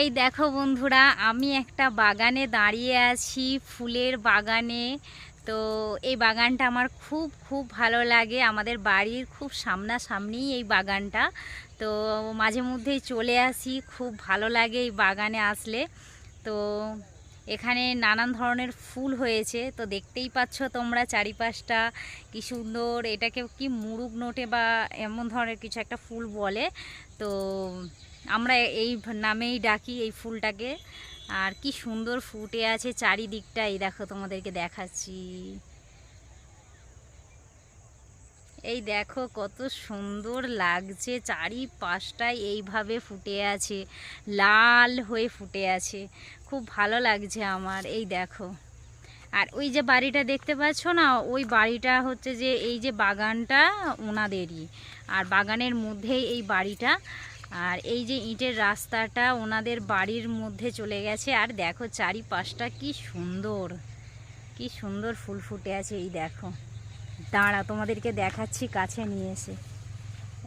এই দেখো বন্ধুরা, আমি একটা বাগানে দাঁড়িয়ে আছি, ফুলের বাগানে। তো এই বাগানটা আমার খুব খুব ভালো লাগে। আমাদের বাড়ির খুব সামনাসামনিই এই বাগানটা। তো মাঝে মধ্যেই চলে আসি, খুব ভালো লাগে এই বাগানে আসলে। তো এখানে নানান ধরনের ফুল হয়েছে। তো দেখতেই পাচ্ছ তোমরা চারিপাশটা কি সুন্দর। এটাকে কি মুরুগ নোটে বা এমন ধরনের কিছু একটা ফুল বলে। তো আমরা এই নামেই ডাকি এই ফুলটাকে। আর কি সুন্দর ফুটে আছে চারিদিকটা এই দেখো তোমাদেরকে দেখাচ্ছি। এই দেখো কত সুন্দর লাগছে চারিপাশটায় এইভাবে ফুটে আছে, লাল হয়ে ফুটে আছে। খুব ভালো লাগছে আমার, এই দেখো। আর ওই যে বাড়িটা দেখতে পাচ্ছ না, ওই বাড়িটা হচ্ছে যে এই যে বাগানটা ওনাদেরই। আর বাগানের মধ্যেই এই বাড়িটা। আর এই যে ইটের রাস্তাটা ওনাদের বাড়ির মধ্যে চলে গেছে, আর দেখো চারিপাশটা কি সুন্দর কি সুন্দর ফুল ফুটে আছে, এই দেখো। দাঁড়া, তোমাদেরকে দেখাচ্ছি কাছে নিয়ে এসে।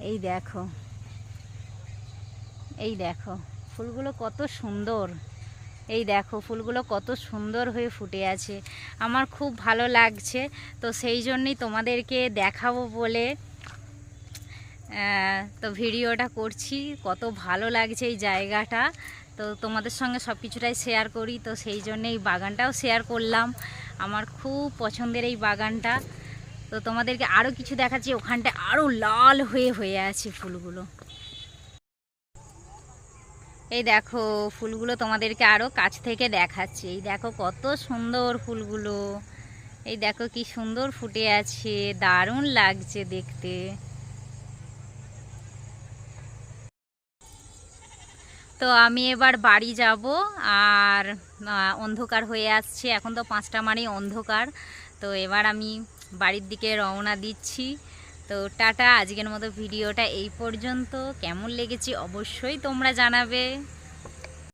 এই দেখো এই দেখো, ফুলগুলো কত সুন্দর। এই দেখো, ফুলগুলো কত সুন্দর হয়ে ফুটে আছে। আমার খুব ভালো লাগছে, তো সেই জন্যই তোমাদেরকে দেখাবো বলে তো ভিডিওটা করছি, কত ভালো লাগছে এই জায়গাটা। তো তোমাদের সঙ্গে সব কিছুটাই শেয়ার করি, তো সেই জন্যে এই বাগানটাও শেয়ার করলাম। আমার খুব পছন্দের এই বাগানটা। তো তোমাদেরকে আরও কিছু দেখাচ্ছি ওখানটা আরও লাল হয়ে হয়ে আছে ফুলগুলো। এই দেখো, ফুলগুলো তোমাদেরকে আরও কাছ থেকে দেখাচ্ছি। এই দেখো কত সুন্দর ফুলগুলো। এই দেখো কি সুন্দর ফুটে আছে, দারুণ লাগছে দেখতে। তো আমি এবার বাড়ি যাব আর অন্ধকার হয়ে আসছে। এখন তো পাঁচটা মারি অন্ধকার। তো এবার আমি বাড়ির দিকে রওনা দিচ্ছি। তো টাটা, আজকের মতো ভিডিওটা এই পর্যন্ত। কেমন লেগেছে অবশ্যই তোমরা জানাবে।